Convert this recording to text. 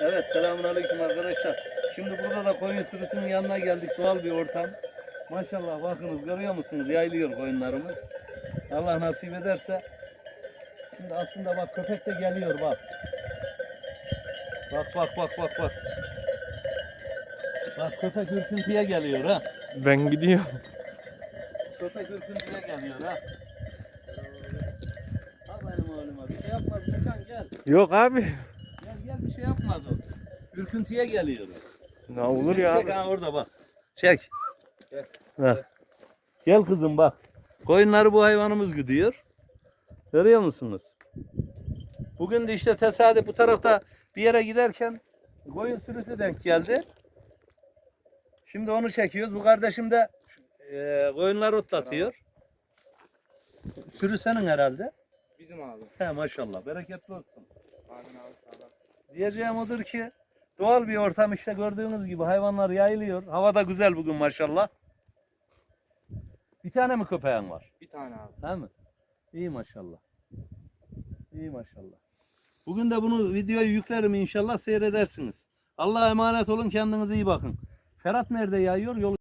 Evet selamünaleyküm arkadaşlar. Şimdi burada da koyun sürüsünün yanına geldik. Doğal bir ortam. Maşallah bakınız görüyor musunuz? Yaylıyor koyunlarımız. Allah nasip ederse. Şimdi aslında bak köpek de geliyor bak. Bak bak bak bak bak. Bak köpek ürküntüye geliyor ha. Ben gidiyorum. Köpek ürküntüye geliyor ha. Ha benim oğluma bir şey yapmaz gel. Yok abi. Gel bir şey yapmaz o. Ürküntüye geliyor. Ne olur ya Çek abi. ha orada bak. Çek. Gel. Ha. Gel kızım bak. Koyunları bu hayvanımız güdüyor. Görüyor musunuz? Bugün de işte tesadüf bu tarafta bir yere giderken koyun sürüsü denk geldi. Şimdi onu çekiyoruz. Bu kardeşim de e, koyunları otlatıyor. Sürü senin herhalde. Bizim abi. He maşallah. Bereketli olsun. Amin abi sağ olasın. Diyeceğim odur ki doğal bir ortam işte gördüğünüz gibi hayvanlar yayılıyor. Hava da güzel bugün maşallah. Bir tane mi köpeğin var? Bir tane abi. Değil mi? İyi maşallah. İyi maşallah. Bugün de bunu videoyu yüklerim inşallah seyredersiniz. Allah'a emanet olun kendinize iyi bakın. Ferhat nerede yayıyor? Yol